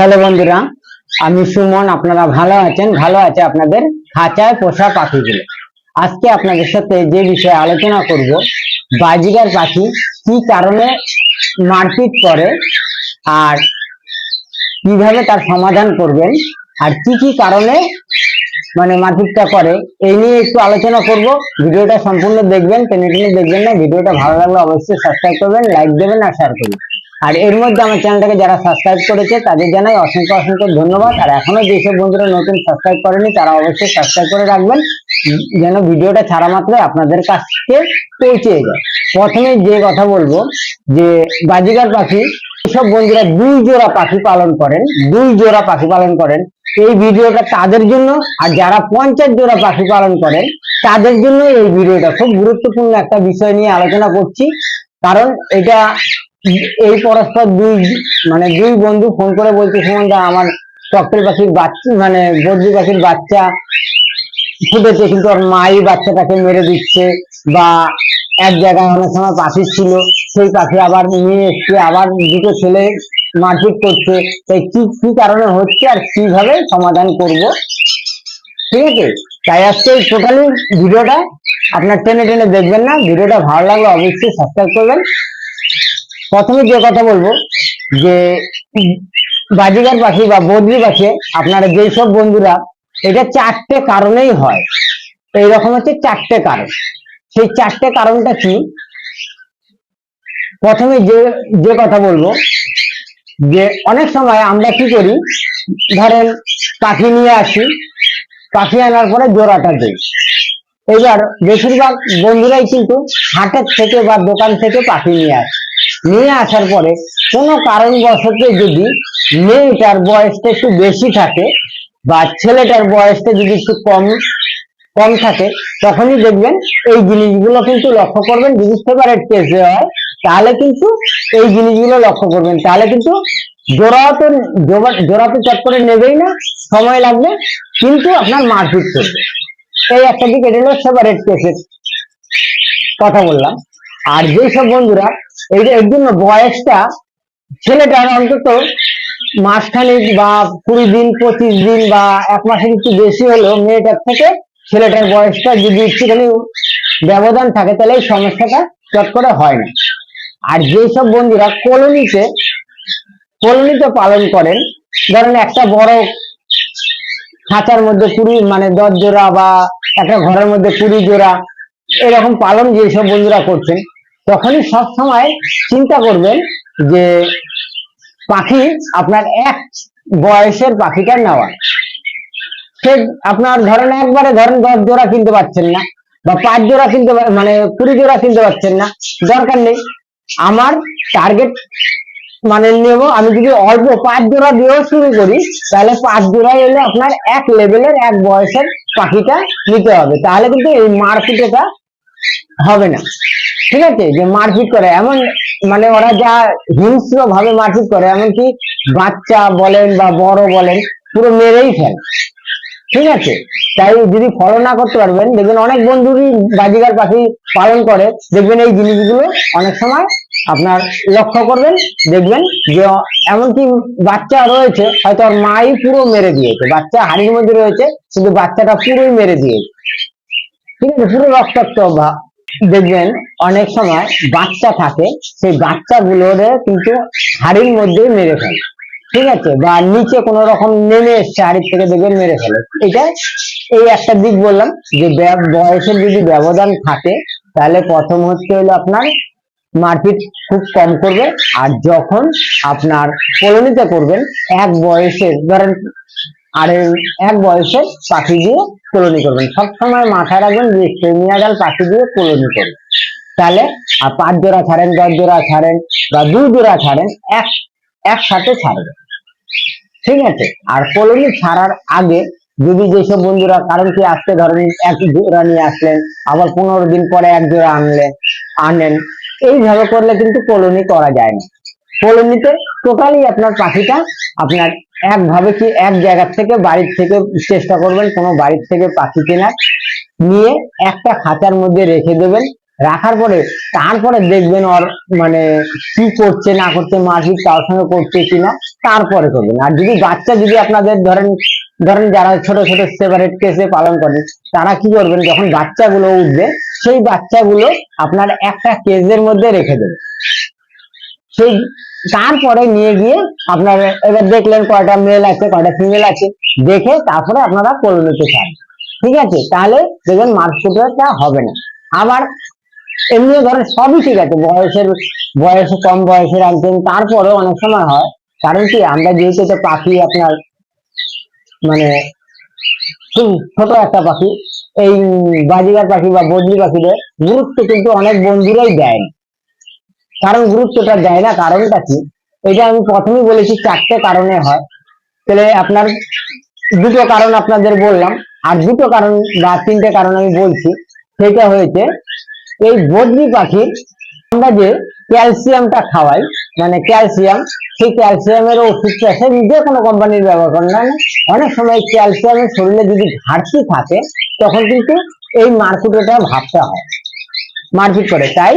Hello বন্ধুরা, আমি সুমন, আপনারা ভালো আছেন? ভালো আছে আপনাদের খাঁচায় পোষা পাখিগুলো। আজকে আপনাদের সাথে যে বিষয়ে আলোচনা করব, বাজিগার পাখি কি কারণে মারপিট করে আর কীভাবে তার সমাধান করবেন আর কি কি কারণে মানে মারপিটটা করে, এই নিয়ে একটু আলোচনা করব। ভিডিওটা সম্পূর্ণ দেখবেন, টেনে টেনে দেখবেন না। ভিডিওটা ভালো লাগলে অবশ্যই সাবস্ক্রাইব করবেন লাইক দেবেন আর শেয়ার করবেন। আর এর মধ্যে আমার চ্যানেলটাকে যারা সাবস্ক্রাইব করেছে, তাদের জানাই অসংখ্য অসংখ্য ধন্যবাদ। আর এখনও যেসব বন্ধুরা নতুন সাবস্ক্রাইব করেনি, তারা অবশ্যই সাবস্ক্রাইব করে রাখবেন, যেন ভিডিওটা ছাড়া মাত্র আপনাদের কাছে পৌঁছে যায়। প্রথমে যে কথা বলব, যে বাজিগার পাখি, সব বন্ধুরা দুই জোড়া পাখি পালন করেন, দুই জোড়া পাখি পালন করেন। এই ভিডিওটা তাদের জন্য, আর যারা পঞ্চাশ জোড়া পাখি পালন করেন, তাদের জন্য এই ভিডিওটা খুব গুরুত্বপূর্ণ একটা বিষয় নিয়ে আলোচনা করছি। কারণ এটা এই পরস্পর দুই মানে দুই বন্ধু ফোন করে বলছে সুমনদা আমার টকটেল পাখির বাচ্চা মানে বদ্রি পাখির বাচ্চা ফুটেছে, কিন্তু ওর মাই বাচ্চাটাকে মেরে দিচ্ছে বা এক জায়গায় অনেক সময় পাখি ছিল, সেই পাখি আবার নিয়ে এসছে, আবার দুটো ছেলে মারপিট করছে। তাই কি কি কারণে হচ্ছে আর কীভাবে সমাধান করব? ঠিক আছে? তাই আজকে টোটালি ভিডিওটা আপনার টেনে টেনে দেখবেন না। ভিডিওটা ভালো লাগলে অবশ্যই সাবস্ক্রাইব করবেন। প্রথমে যে কথা বলব, যে বাজিগার পাখি বা বদ্রি পাখি, আপনারা যেই সব বন্ধুরা, এটা চারটে কারণেই হয়। এইরকম হচ্ছে চারটে কারণ। সেই চারটে কারণটা কি? প্রথমে যে যে কথা বলব, যে অনেক সময় আমরা কি করি, ধরেন পাখি নিয়ে আসি, পাখি আনার পরে জোড়াটা দিই। এবার বেশিরভাগ বন্ধুরাই কিন্তু হাটের থেকে বা দোকান থেকে পাখি নিয়ে আসে। নিয়ে আসার পরে কোনো কারণবশত যদি মেয়েটার বয়সটা একটু বেশি থাকে বা ছেলেটার বয়সটা যদি একটু কম কম থাকে, তখনই দেখবেন এই জিনিসগুলো কিন্তু লক্ষ্য করবেন যদি ফেভারেট কেস হয়, তাহলে কিন্তু এই জিনিসগুলো লক্ষ্য করবেন। তাহলে কিন্তু জোড়াও তো জোড়া- জোড়া তো চট করে নেবেই না, সময় লাগবে কিন্তু আপনার মারপিট করবে এই একটা দিক, এটা হলো সেপারেট কেসের কথা বললাম। আর যেসব বন্ধুরা এই যে এর জন্য বয়সটা ছেলেটার অন্তত মাসখানেক বা কুড়ি দিন, পঁচিশ দিন বা এক মাসের একটু বেশি হলেও মেয়েটার থেকে ছেলেটার বয়সটা যদি একটুখানি ব্যবধান থাকে, তাহলে এই সমস্যাটা চট করে হয় না। আর যেসব বন্ধুরা কলোনিতে কলোনিতে পালন করেন, ধরেন একটা বড় খাঁচার মধ্যে কুড়ি মানে দশ জোড়া বা একটা ঘরের মধ্যে কুড়ি জোড়া এরকম পালন যেসব বন্ধুরা করছেন তখনই সব সময় চিন্তা করবেন যে পাখি আপনার এক বয়সের পাখিটা নেওয়া। সে আপনার ধরেন একবারে ধরেন দশ জোড়া কিনতে পারছেন না বা পাঁচ জোড়া কিনতে মানে কুড়ি জোড়া কিনতে পারছেন না, দরকার নেই। আমার টার্গেট মানে নেব, আমি যদি অল্প পাঁচ জোড়া দিয়েও শুরু করি, তাহলে পাঁচ জোড়া এলে আপনার এক লেভেলের এক বয়সের পাখিটা নিতে হবে। তাহলে কিন্তু এই মার্কেটেটা হবে না। ঠিক আছে? যে মারপিট করে। এমন মানে ওরা যা হিংস্র ভাবে মারপিট করে, এমনকি বাচ্চা বলেন বা বড় বলেন, পুরো মেরেই ফেলে। ঠিক আছে? তাই যদি ফলো না করতে পারবেন, দেখবেন অনেক বন্ধুরই বাজিগার পাখি পালন করে। দেখবেন এই জিনিসগুলো অনেক সময় আপনার লক্ষ্য করবেন, দেখবেন যে এমনকি বাচ্চা রয়েছে, হয়তো ওর মাই পুরো মেরে দিয়েছে। বাচ্চা হাড়ির মধ্যে রয়েছে, কিন্তু বাচ্চাটা পুরোই মেরে দিয়েছে। ঠিক আছে? পুরো রক্তাক্ত দেখবেন অনেক সময় বাচ্চা থাকে, সেই বাচ্চাগুলোরে কিন্তু হাড়ির মধ্যেই মেরে ফেলে। ঠিক আছে? বা নিচে কোন রকম নেমে এসছে, হাড়ির থেকে দেখবেন মেরে ফেলে। এটা এই একটা দিক বললাম যে ব্য- বয়সের যদি ব্যবধান থাকে, তাহলে প্রথম হচ্ছে হলো আপনার মারপিট খুব কম করবে। আর যখন আপনার কলোনিতে করবেন, এক বয়সের ধরেন আর এক বয়সের পাখি দিয়ে কলোনি করবেন। সবসময় মাথায় রাখবেন যে সেমিয়াডাল পাখি দিয়ে কলোনি করবেন। তাহলে আর পাঁচ জোড়া ছাড়েন, দশ জোড়া ছাড়েন বা দুই জোড়া ছাড়েন, এক, একসাথে ছাড়বেন। ঠিক আছে? আর কলোনি ছাড়ার আগে যদি যেসব বন্ধুরা, কারণ কি আজকে ধরেন এক জোড়া নিয়ে আসলেন, আবার পনেরো দিন পরে এক জোড়া আনলেন আনেন, এইভাবে করলে কিন্তু কলোনি করা যায় না। কলোনিতে টোটালি আপনার পাখিটা আপনার একভাবে কি এক জায়গা থেকে বাড়ির থেকে চেষ্টা করবেন, কোনো বাড়ির থেকে পাখি কেনার নিয়ে একটা খাঁচার মধ্যে রেখে দেবেন। রাখার পরে তারপরে দেখবেন ওর মানে কি করছে, না করছে মারপিট কারোর সঙ্গে করছে কিনা, তারপরে করবেন। আর যদি বাচ্চা যদি আপনাদের ধরেন ধরেন যারা ছোট ছোট সেপারেট কেসে পালন করেন তারা কি করবেন, যখন বাচ্চাগুলো উঠবে, সেই বাচ্চাগুলো আপনার একটা কেজের মধ্যে রেখে দেবেন। সেই তারপরে নিয়ে গিয়ে আপনার এবার দেখলেন কয়টা মেল আছে, কয়টা ফিমেল আছে। দেখে তারপরে আপনারা করে নিতে চান। ঠিক আছে? তাহলে দেখবেন মার্কসুটারটা হবে না। আবার এমনি ধরেন সবই ঠিক আছে, বয়সের, বয়সে কম বয়সের আনছেন, তারপরেও অনেক সময় হয়। কারণ কি? আমরা যেহেতু এটা পাখি আপনার মানে খুব ছোট একটা পাখি, এই বাজিগার পাখি বা বদলি পাখিদের গুরুত্ব কিন্তু অনেক বন্ধুরাই দেয়। কারণ গুরুত্বটা দেয় না, কারণটা কি? এটা আমি প্রথমেই বলেছি, চারটে কারণে হয়। তাহলে আপনার দুটো কারণ আপনাদের বললাম, আর দুটো কারণ বা তিনটে কারণ আমি বলছি সেটা হয়েছে, এই বদ্রি পাখির আমরা যে ক্যালসিয়ামটা খাওয়াই মানে ক্যালসিয়াম, সেই ক্যালসিয়ামের ওষুধটা সে যে কোনো কোম্পানির ব্যবহার করেন না। অনেক সময় ক্যালসিয়ামের শরীরে যদি ঘাটতি থাকে, তখন কিন্তু এই মারকুটোটা ভাবতে হয়। মারপিট করে। তাই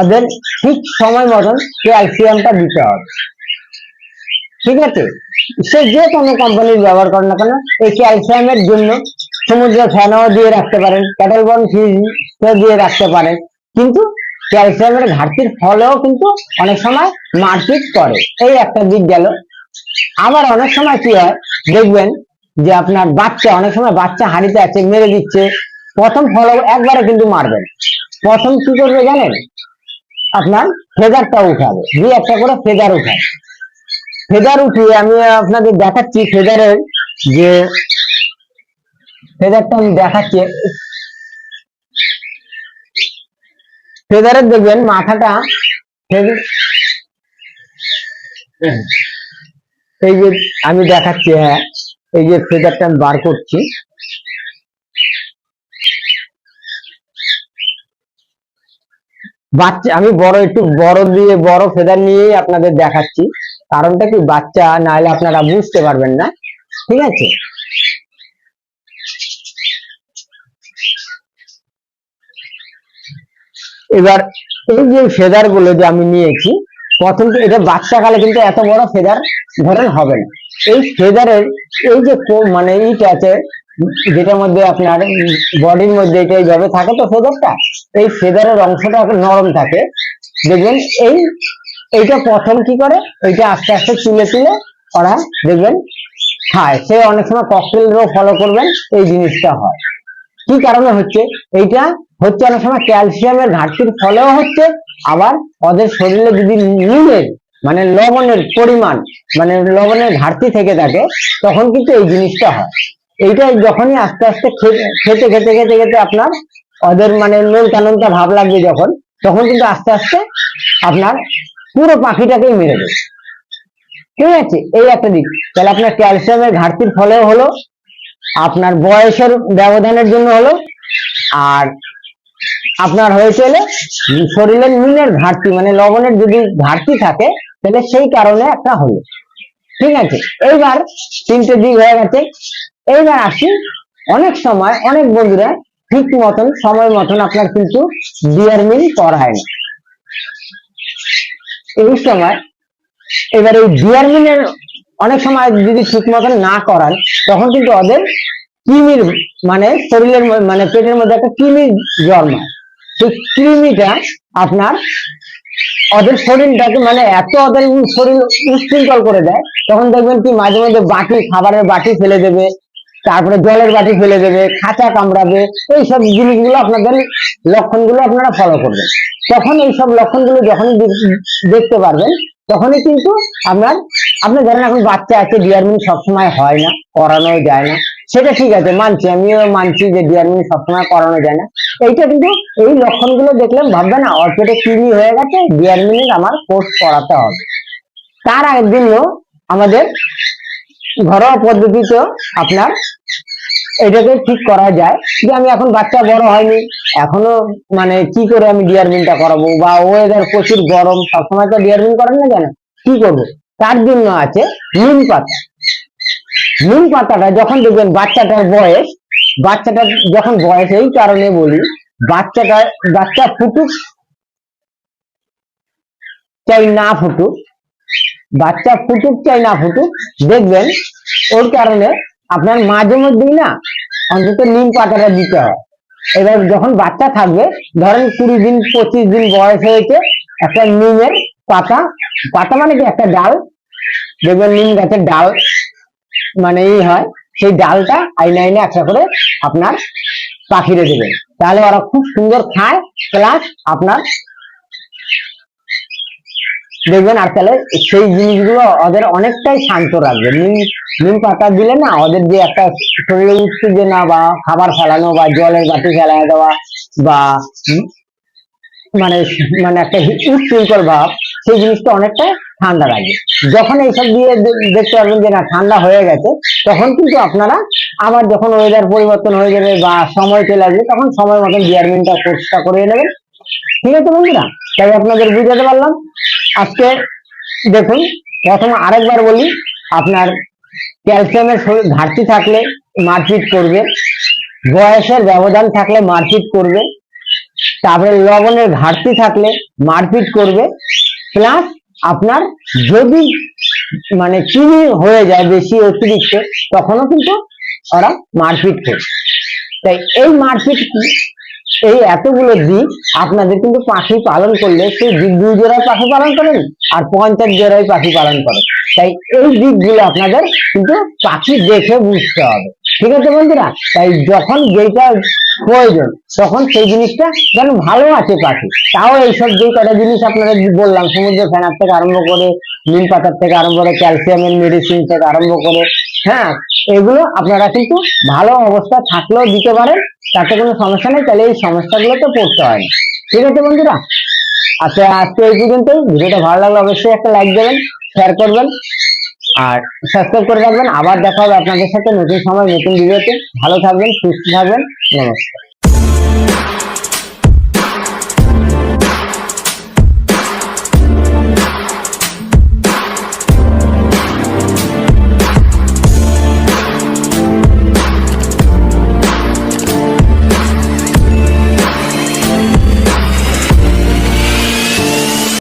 ওদের ঠিক সময় মতন ক্যালসিয়ামটা দিতে হবে। ঠিক আছে? সে যে কোনো কোম্পানির ব্যবহার করেন না কেন, এই ক্যালসিয়ামের জন্য সমুদ্র ফ্যানও দিয়ে রাখতে পারেন ক্যাটেল বন ফিজ দিয়ে রাখতে পারেন। কিন্তু ক্যালসিয়ামের ঘাটতির ফলেও কিন্তু অনেক সময় মারপিট করে। এই একটা দিক গেল। আবার অনেক সময় কি হয়, দেখবেন যে আপনার বাচ্চা, অনেক সময় বাচ্চা হাড়িতে আছে মেরে দিচ্ছে, প্রথম ফলো একবারে কিন্তু মারবেন প্রথম কি করবে জানেন? আপনার ফেদারটা উঠাবে। দুই একটা করে ফেদার উঠাবে। ফেদার উঠিয়ে আমি আপনাদের দেখাচ্ছি ফেদারের যে ফেদারটা আমি দেখাচ্ছি। ফেদারের দেখবেন মাথাটা এই যে আমি দেখাচ্ছি হ্যাঁ এই যে ফেদারটা আমি বার করছি। বাচ্চা, আমি বড়, একটু বড় দিয়ে, বড় ফেদার নিয়েই আপনাদের দেখাচ্ছি। কারণটা কি বাচ্চা, নাহলে আপনারা বুঝতে পারবেন না। ঠিক আছে? এবার এই যে ফেদারগুলো যে আমি নিয়েছি, প্রথম এটা বাচ্চাকালে কিন্তু এত বড় ফেদার ধরেন হবে না। এই ফেদারের এই যে মানে ইট আছে যেটার মধ্যে আপনার বডির মধ্যে এটা এইভাবে থাকে তো ফেদারটা, এই ফেদারের অংশটা নরম থাকে। দেখবেন এই, এইটা প্রথম কি করে? এইটা আস্তে আস্তে তুলে তুলে ওরা দেখবেন খায়। সে অনেক সময় ককটেলেরও ফলো করবেন, এই জিনিসটা হয়। কি কারণে হচ্ছে? এইটা হচ্ছে অনেক সময় ক্যালসিয়ামের ঘাটতির ফলেও হচ্ছে, আবার ওদের শরীরে যদি নুনের মানে লবণের পরিমাণ মানে লবণের ঘাটতি থেকে থাকে, তখন কিন্তু এই জিনিসটা হয়। এইটা যখনই আস্তে আস্তে খেতে খেতে খেতে খেতে আপনার ওদের মানে নোনতা নোনতা ভাব লাগবে যখন, তখন কিন্তু আস্তে আস্তে আপনার পুরো পাখিটাকেই মেরে দেবে। ঠিক আছে? এই একটা দিক। তাহলে আপনার ক্যালসিয়ামের ঘাটতির ফলেও হলো, আপনার বয়সের ব্যবধানের জন্য হলো, আর আপনার হয়েছে হলো শরীরের নুনের ঘাটতি মানে লবণের যদি ঘাটতি থাকে, তাহলে সেই কারণে একটা হলো। ঠিক আছে? এইবার তিনটে দিক হয়ে গেছে। এইবার আসি। অনেক সময় অনেক বন্ধুরা ঠিক মতন সময় মতন আপনার কিন্তু বিয়ার মিল করায় না। এই সময় এবার এই বিয়ার মিলের অনেক সময় যদি ঠিক মতন না করান, তখন কিন্তু ওদের কৃমির মানে শরীরের মানে পেটের মধ্যে একটা কৃমির জন্মায় সেই কৃমিটা আপনার ওদের শরীরটাকে মানে এত ওদের শরীর উশৃঙ্খল করে দেয়, তখন দেখবেন কি মাঝে মধ্যে বাটি, খাবারের বাটি ফেলে দেবে তারপরে জলের বাটি ফেলে দেবে, খাঁচা কামড়াবে, এইসব জিনিসগুলো আপনাদের লক্ষণগুলো আপনারা ফলো করবেন। তখন এইসব লক্ষণগুলো যখনই দেখ- দেখতে পারবেন, তখনই কিন্তু আপনার আপনি ধরেন এখন বাচ্চা আছে, ডিয়ারমিন সবসময় হয় না করানো যায় না। সেটা ঠিক আছে, মানছি, আমিও মানছি যে ডিয়ারমিন সবসময় করানো যায় না। এইটা কিন্তু এই লক্ষণগুলো দেখলে ভাববে না অল্পেটে কৃমি হয়ে গেছে, ডিয়ারমিনের আমার কোর্স করাতে হবে। তার আগের দিনও আমাদের ঘরোয়া পদ্ধতিতে আপনার এটাকে ঠিক করা যায় যে আমি এখন বাচ্চা বড় হয়নি, এখনও মানে কি করে আমি ডিয়ারমিনটা করাবো? বা ওয়েদার প্রচুর গরম, সবসময় তো ডিয়ারমিন করেন না কেন? কি করব? তার জন্য আছে নিম পাতা। নিম পাতাটা যখন দেখবেন বাচ্চাটার বয়স বাচ্চাটার যখন বয়স এই কারণে বলি, বাচ্চাটা, বাচ্চা ফুটুক, চাই না ফুটুক বাচ্চা ফুটুক চাই না ফুটুক, দেখবেন ওর কারণে আপনার মাঝে মধ্যেই না অন্তত নিম পাতাটা দিতে হয়। এবার যখন বাচ্চা থাকবে, ধরেন কুড়ি দিন, পঁচিশ দিন বয়স হয়েছে, একটা নিমের পাতা পাতা মানে কি? একটা ডাল। দেখবেন নিম গাছের ডাল মানে এই হয়, সেই ডালটা আইনে আইনে একটা করে আপনার পাখিরে দেবেন। তাহলে ওরা খুব সুন্দর খায়, প্লাস আপনার দেখবেন আর তাহলে সেই জিনিসগুলো ওদের অনেকটাই শান্ত রাখবে। নিম নিম পাতা দিলে না ওদের যে একটা শরীরে উত্তেজনা বা খাবার ফেলানো বা জলের বাটি ফেলানো দেওয়া বা মানে মানে একটা উচ্ছৃঙ্খল ভাব, সেই জিনিসটা অনেকটা ঠান্ডা রাখবে। যখন এইসব দিয়ে দেখতে পারবেন যে না ঠান্ডা হয়ে গেছে, তখন কিন্তু আপনারা আবার যখন ওয়েদার পরিবর্তন হয়ে যাবে বা সময় চলে আসবে, তখন সময় মতন ডিয়ারমিনটা কোর্সটা করে নেবেন। ঠিক আছে বন্ধুরা? তাই আপনাদের বুঝাতে পারলাম। আজকে দেখুন, প্রথম আরেকবার বলি, আপনার ক্যালসিয়ামের ঘাটতি থাকলে মারপিট করবে বয়সের ব্যবধান থাকলে মারপিট করবে তারপরে লবণের ঘাটতি থাকলে মারপিট করবে প্লাস আপনার যদি মানে চিনি হয়ে যায় বেশি অতিরিক্ত, তখনও কিন্তু ওরা মারপিট করবে। তাই এই মারপিট এই এতগুলো দিক আপনাদের কিন্তু পাখি পালন করলে সেই দিক দুই জোড়ায় পাখি পালন করেন আর পঞ্চাশ জোড়ায় পাখি পালন করেন। তাই এই দিকগুলো আপনাদের কিন্তু পাখি দেখে বুঝতে হবে। ঠিক আছে বন্ধুরা? তাই যখন যেটা প্রয়োজন, তখন সেই জিনিসটা যেন ভালো আছে পাখি। তাও এইসব যে কটা জিনিস আপনারা বললাম সমুদ্র ফেনার থেকে আরম্ভ করে, নিম পাতার থেকে আরম্ভ করে, ক্যালসিয়ামের মেডিসিন থেকে আরম্ভ করে হ্যাঁ এগুলো আপনারা কিন্তু ভালো অবস্থা থাকলেও দিতে পারেন। তাতে কোনো সমস্যা নেই, তাহলে এই সমস্যাগুলো তো পড়তে হয় না। ঠিক আছে বন্ধুরা? আচ্ছা আজকে এই পর্যন্তই। ভিডিওটা ভালো লাগলে অবশ্যই একটা লাইক দেবেন শেয়ার করবেন, আর সাবস্ক্রাইব করে রাখবেন। আবার দেখা হবে আপনাদের সাথে নতুন সময়, নতুন ভিডিওতে। ভালো থাকবেন, সুস্থ থাকবেন। নমস্কার।